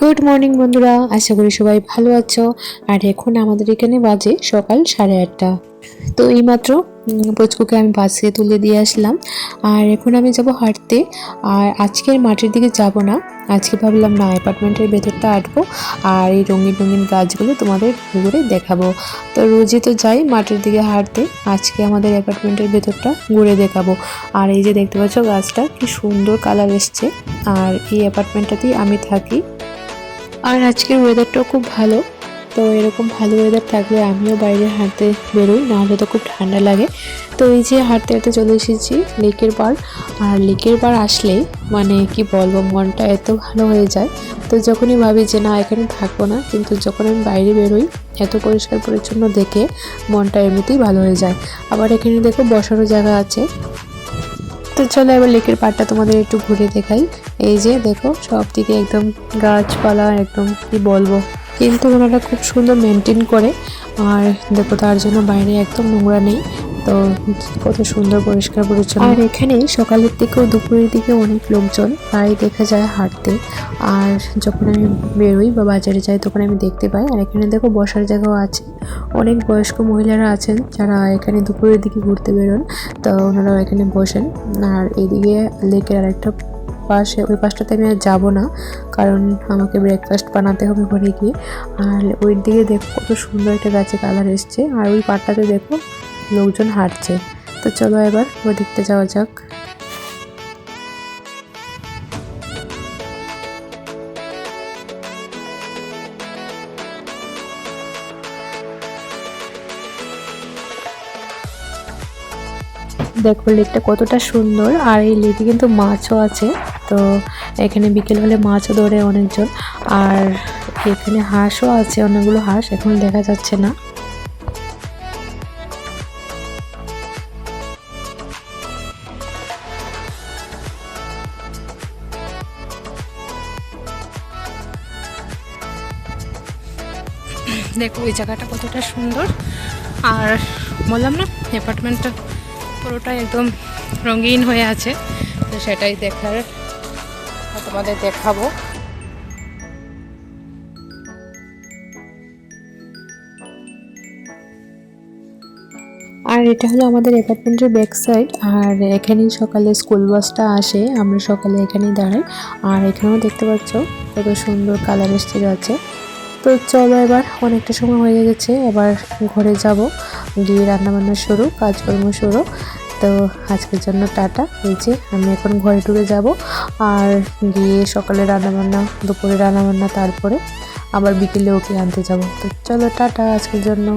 Good morning বন্ধুরা। আশা করি সবাই ভালো আছো। আর এখন আমাদের এখানে বাজে সকাল সাড়ে আটটা। তো এইমাত্র পুচকুকে আমি বাসে তুলে দিয়ে আসলাম। আর এখন আমি যাব হাঁটতে। আর আজকের মাঠের দিকে যাব না। আজকে ভাবলাম, না অ্যাপার্টমেন্টের ভেতরটা আটবো। আর এই রঙিন রঙিন গাছগুলো তোমাদের ঘুরে ঘুরে দেখাবো। তো রোজই তো যাই মাঠের দিকে হাঁটতে। আজকে আমাদের অ্যাপার্টমেন্টের ভেতরটা ঘুরে দেখাবো। আর এই যে দেখতে পাচ্ছ গাছটা, কি সুন্দর কালার এসছে। আর এই অ্যাপার্টমেন্টটাতেই আমি থাকি। আর আজকের ওয়েদারটাও খুব ভালো। তো এরকম ভালো ওয়েদার থাকলে আমিও বাইরে হাঁটতে বেরোই, নাহলে তো খুব ঠান্ডা লাগে। তো এই যে হাঁটতে হাঁটতে চলে এসেছি লেকের পার আর লেকের পার আসলে মানে কি বলব, মনটা এত ভালো হয়ে যায়। তো যখনই ভাবি যে না, এখানে থাকব না, কিন্তু যখন আমি বাইরে বেরোই, এত পরিষ্কার পরিচ্ছন্ন দেখে মনটা এমনিতেই ভালো হয়ে যায়। আবার এখানে দেখো বসারও জায়গা আছে। তো চলো এবার লেকের পাড়টা তোমাদের একটু ঘুরে দেখাই। এই যে দেখো, সব দিকে একদম গাছপালা, একদম কি বলব। কিন্তু ওনারা খুব সুন্দর মেনটেন করে, আর দেখো তার জন্য বাইরে একদম নোংরা নেই। তো কত সুন্দর পরিষ্কার পরিচ্ছন্ন। আর এখানে সকালের দিকেও দুপুরের দিকে অনেক লোকজন প্রায় দেখা যায় হাঁটতে। আর যখন আমি বেরোই বা বাজারে যাই, তখন আমি দেখতে পাই। আর এখানে দেখো বসার জায়গাও আছে। অনেক বয়স্ক মহিলারা আছেন যারা এখানে দুপুরের দিকে ঘুরতে বেরোন। তো ওনারাও এখানে বসেন। আর এইদিকে লেকের আরেকটা পাশে, ওই পাশটাতে আমি আর যাব না। কারণ আমাকে ব্রেকফাস্ট বানাতে হবে ঘরে গিয়ে। আর ওই দিকে দেখো কত সুন্দর একটা গাছে কালার এসছে। আর ওই পাটটাতে দেখো লোকজন হাঁটছে। তো চলো এবার ওই দিকটা যাওয়া যাক। দেখো লেকটা কতটা সুন্দর, আর এই লেকে কিন্তু মাছও আছে। তো এখানে বিকেল হলে মাছও ধরে অনেকজন, আর এখানে হাঁসও আছে, অনেকগুলো হাঁস, এখন দেখা যাচ্ছে না। দেখো ওই জায়গাটা কতটা সুন্দর। আর বললাম না অ্যাপার্টমেন্টটা পুরোটাই একদম রঙিন হয়ে আছে। তো সেটাই দেখার, তোমাদের দেখাবো। আর এটা হলো আমাদের অ্যাপার্টমেন্টের ব্যাক সাইড আর এখানেই সকালে স্কুল বাসটা আসে, আমরা সকালে এখানেই দাঁড়াই। আর এখানেও দেখতে পাচ্ছ কত সুন্দর কালার এসছে যাচ্ছে। তো চলো এবার অনেকটা সময় হয়ে গেছে, এবার ঘরে যাব। গিয়ে রান্নাবান্না শুরু, কাজকর্ম শুরু। তো আজকের জন্য টাটা। এই যে আমি এখন ঘরে ঢুকে যাব। আর গিয়ে সকালে রান্নাবান্না, দুপুরে রান্নাবান্না, তারপরে আবার বিকেলে ওকে আনতে যাব। তো চলো, টাটা আজকের জন্য।